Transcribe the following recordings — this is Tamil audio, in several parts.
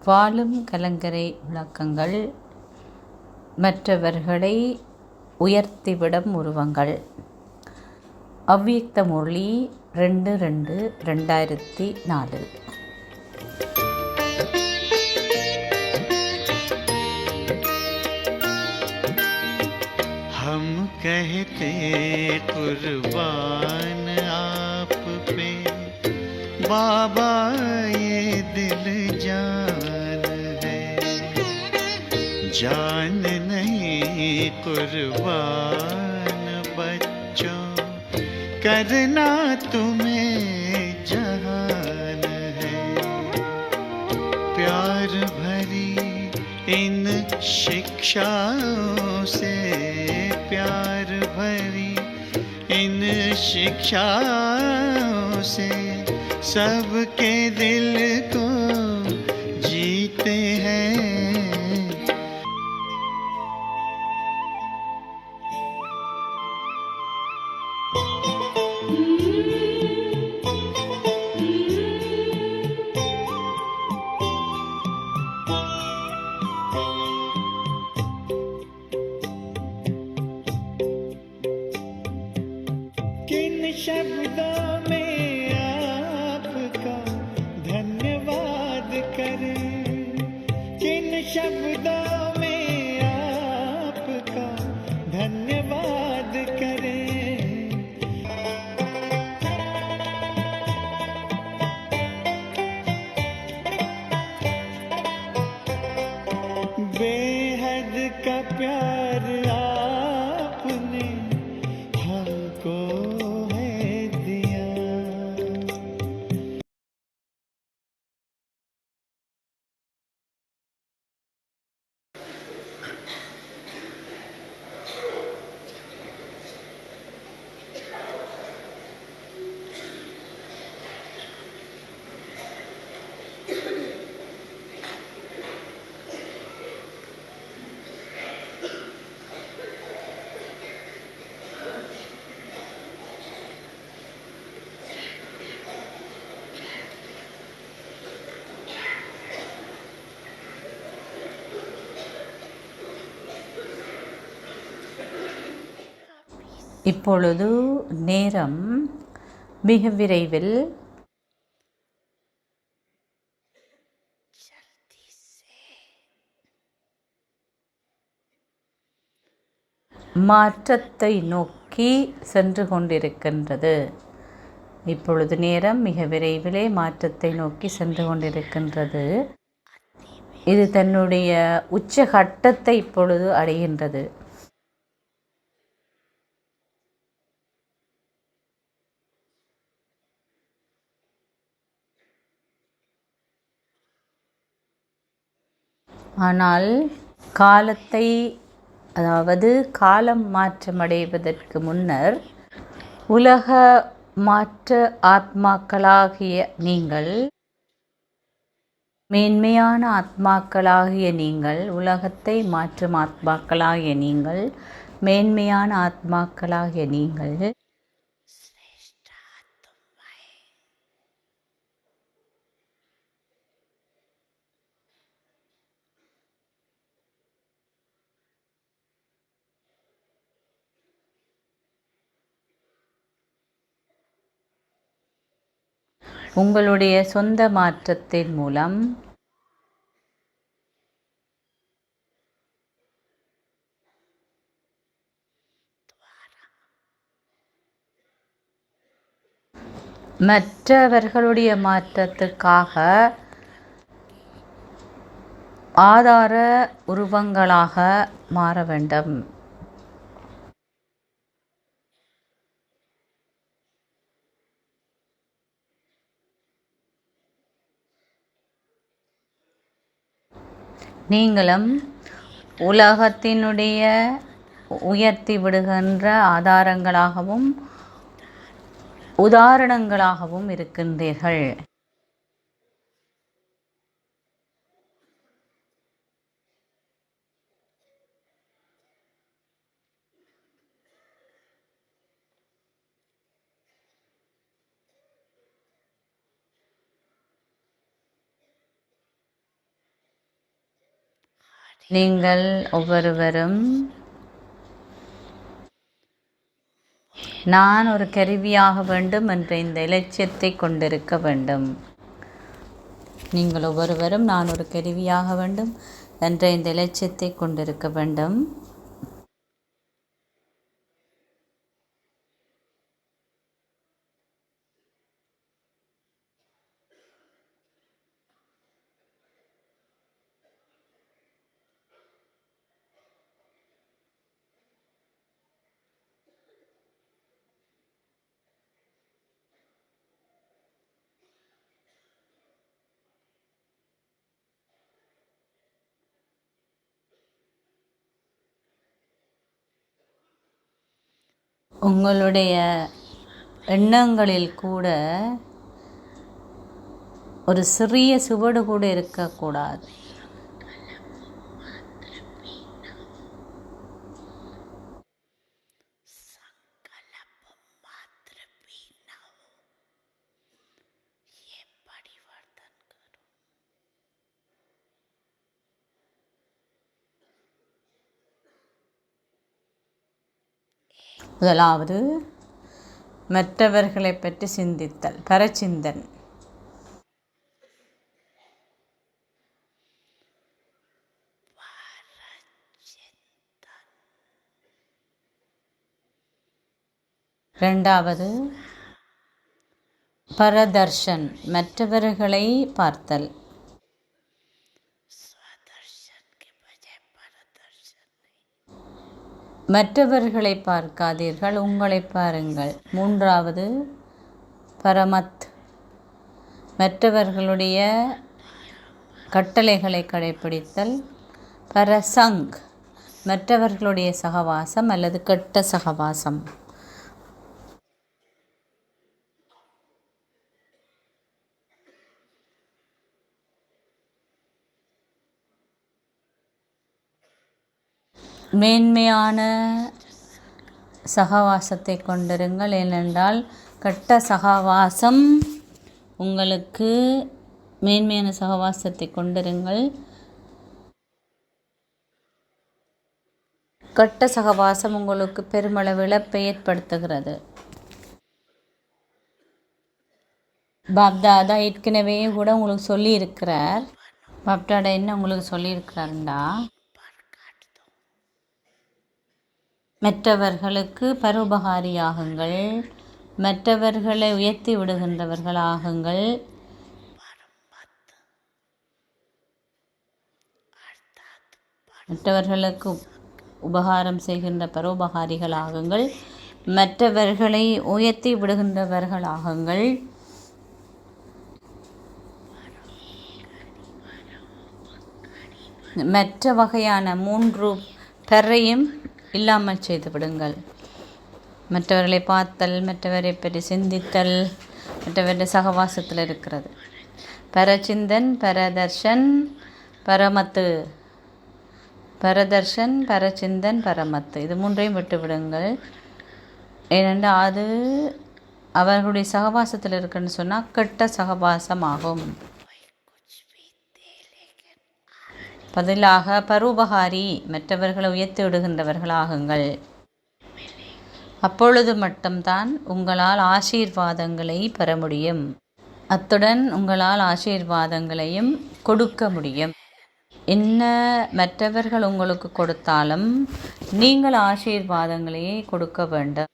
வாழும் கலங்கரை விளக்கங்கள் மற்றவர்களை உயர்த்திவிடும் உருவங்கள் அவ்வியக்த முரளி ரெண்டு ரெண்டு ரெண்டாயிரத்தி நாலு हम कहते कुर्बान आप पे बाबा ये दिल जान है जान नहीं कुर्बान बच्चों। करना तुम्हें जहान है। प्यार भरी इन शिक्षाओं से प्यार भरी इन शिक्षाओं से सबके दिल को இப்பொழுது நேரம் மிக விரைவில் மாற்றத்தை நோக்கி சென்று கொண்டிருக்கின்றது. இப்பொழுது நேரம் மிக விரைவிலே மாற்றத்தை நோக்கி சென்று கொண்டிருக்கின்றது. இது தன்னுடைய உச்சகட்டத்தை இப்பொழுது அடைகின்றது. ஆனால் காலத்தை அதாவது காலம் மாற்றமடைவதற்கு முன்னர் உலக மாற்ற ஆத்மாக்களாகிய நீங்கள் மேன்மையான ஆத்மாக்களாகிய நீங்கள் உலகத்தை மாற்றும் ஆத்மாக்களாகிய நீங்கள் மேன்மையான ஆத்மாக்களாகிய நீங்கள் உங்களுடைய சொந்த மாற்றத்தின் மூலம். மற்றவர்களுடைய மாற்றத்துக்காக ஆதார உருவங்களாக மாற வேண்டும். நீங்களும் உலகத்தினுடைய உயர்த்தி விடுகின்ற ஆதாரங்களாகவும் உதாரணங்களாகவும் இருக்கின்றீர்கள். நீங்கள் ஒவ்வொருவரும் நான் ஒரு கருவியாக வேண்டும் என்ற இந்த இலட்சியத்தை கொண்டிருக்க வேண்டும். நீங்கள் ஒவ்வொருவரும் நான் ஒரு கருவியாக வேண்டும் என்ற இந்த இலட்சியத்தை கொண்டிருக்க வேண்டும். உங்களுடைய எண்ணங்களில் கூட ஒரு சிறிய சுவடு கூட இருக்கக்கூடாது. முதலாவது மற்றவர்களை பற்றி சிந்தித்தல் பரச்சிந்தன். ரெண்டாவது பரதர்ஷன் மற்றவர்களை பார்த்தல். மற்றவர்களை பார்க்காதீர்கள் உங்களை பாருங்கள். மூன்றாவது பரமத். மற்றவர்களுடைய கட்டளைகளை கடைப்பிடித்தல். பரசங். மற்றவர்களுடைய சகவாசம் அல்லது கெட்ட சகவாசம். மேன்மையான சகவாசத்தை கொண்டிருங்கள். ஏனென்றால் கட்ட சகவாசம் உங்களுக்கு மேன்மையான சகவாசத்தை கொண்டிருங்கள். கட்ட சகவாசம் உங்களுக்கு பெருமளவு இழப்பை ஏற்படுத்துகிறது பாப்தாதா ஏற்கனவே கூட உங்களுக்கு சொல்லியிருக்கிறார். பாப்தாடா என்ன உங்களுக்கு சொல்லியிருக்கிறாருண்டா? மற்றவர்களுக்கு பரோபகாரியாகுங்கள். மற்றவர்களை உயர்த்தி விடுகின்றவர்களாகுங்கள். மற்றவர்களுக்கு உபகாரம் செய்கின்ற பரோபகாரிகளாகுங்கள். மற்றவர்களை உயர்த்தி விடுகின்றவர்களாகுங்கள். மற்ற வகையான மூன்று பெறையும் இல்லாமல் செய்து விடுங்கள். மற்றவர்களை பார்த்தல் மற்றவரை பற்றி சிந்தித்தல் மற்றவருடைய சகவாசத்தில் இருக்கிறது. பரச்சிந்தன் பரதர்ஷன் பரமத்து. பரதர்ஷன் பரச்சிந்தன் பரமத்து. இது மூன்றையும் விட்டுவிடுங்கள் ஏனென்றால் அது அவர்களுடைய சகவாசத்தில் இருக்குன்னு சொன்னால் கெட்ட சகவாசமாகும். பதிலாக பரோபகாரி மற்றவர்களை உயர்த்தி விடுகின்றவர்களாகுங்கள். அப்பொழுது மட்டும்தான் உங்களால் ஆசீர்வாதங்களை பெற முடியும். அத்துடன் உங்களால் ஆசீர்வாதங்களையும் கொடுக்க முடியும். என்ன மற்றவர்கள் உங்களுக்கு கொடுத்தாலும் நீங்கள் ஆசீர்வாதங்களையே கொடுக்க வேண்டும்.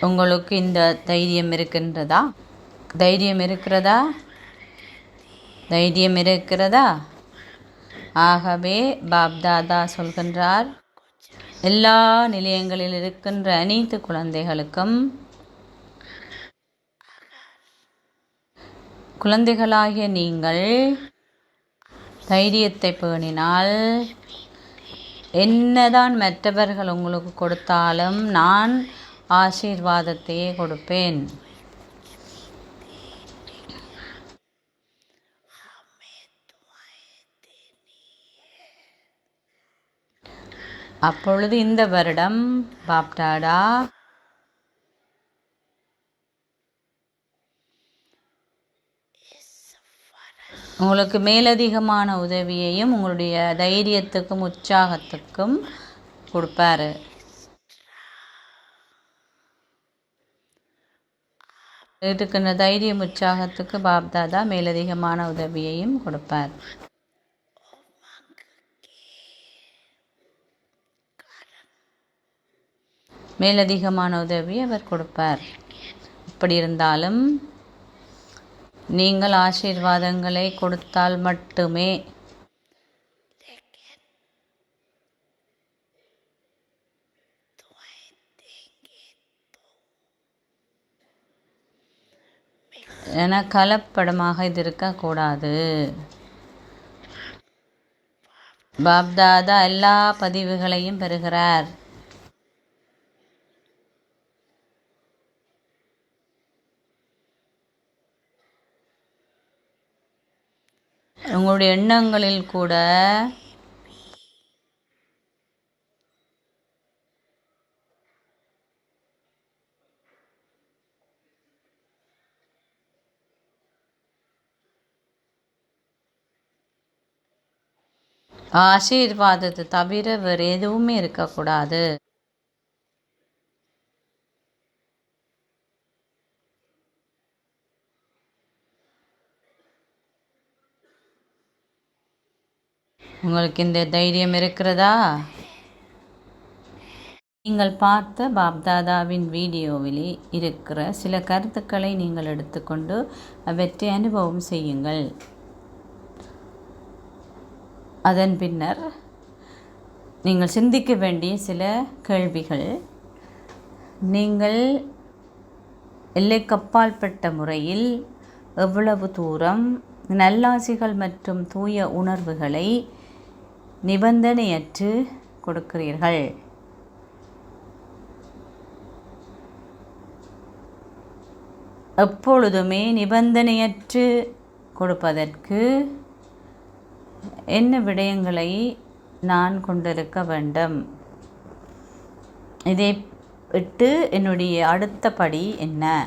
உங்களுக்கு இந்த தைரியம் இருக்கின்றதா? தைரியம் இருக்கிறதா? தைரியம் இருக்கிறதா? ஆகவே பாப்தாதா சொல்கின்றார் எல்லா நிலையங்களில் இருக்கின்ற அனைத்து குழந்தைகளுக்கும் குழந்தைகளாகிய நீங்கள் தைரியத்தை பேணினால் என்னதான் மற்றவர்கள் உங்களுக்கு கொடுத்தாலும் நான் ஆசீர்வாதத்தையே கொடுப்பேன். அப்பொழுது இந்த வருடம் பாப்டாடா. உங்களுக்கு மேலதிகமான உதவியையும் உங்களுடைய தைரியத்துக்கும் உற்சாகத்துக்கும் கொடுப்பாரு. இருக்கின்ற தைரியம் உற்சாகத்துக்கு பாப்தாதா மேலதிகமான உதவியையும் கொடுப்பார். மேலதிகமான உதவி அவர் கொடுப்பார். அப்படி இருந்தாலும் நீங்கள் ஆசீர்வாதங்களை கொடுத்தால் மட்டுமே என கலப்படமாக இது இருக்கக்கூடாது. பாப்தாதா எல்லா பதிவுகளையும் பெறுகிறார். உங்களுடைய எண்ணங்களில் கூட ஆசீர்வாதத்தை தவிர வேறு எதுவுமே இருக்கக்கூடாது. உங்களுக்கு இந்த தைரியம் இருக்கிறதா? நீங்கள் பார்த்த பாப்தாதாவின் வீடியோவிலே இருக்கிற சில கருத்துக்களை நீங்கள் எடுத்துக்கொண்டு அவற்றை அனுபவம் செய்யுங்கள். அதன் பின்னர் நீங்கள் சிந்திக்க வேண்டிய சில கேள்விகள். நீங்கள் எல்லைக்கப்பால்பட்ட முறையில் எவ்வளவு தூரம் நல்லாசிகள் மற்றும் தூய உணர்வுகளை நிபந்தனையற்று கொடுக்கிறீர்கள். எப்பொழுதுமே நிபந்தனையற்று கொடுப்பதற்கு என்ன விடயங்களை நான் கொண்டிருக்க வேண்டும்? இதை விட்டு என்னுடைய அடுத்த படி என்ன?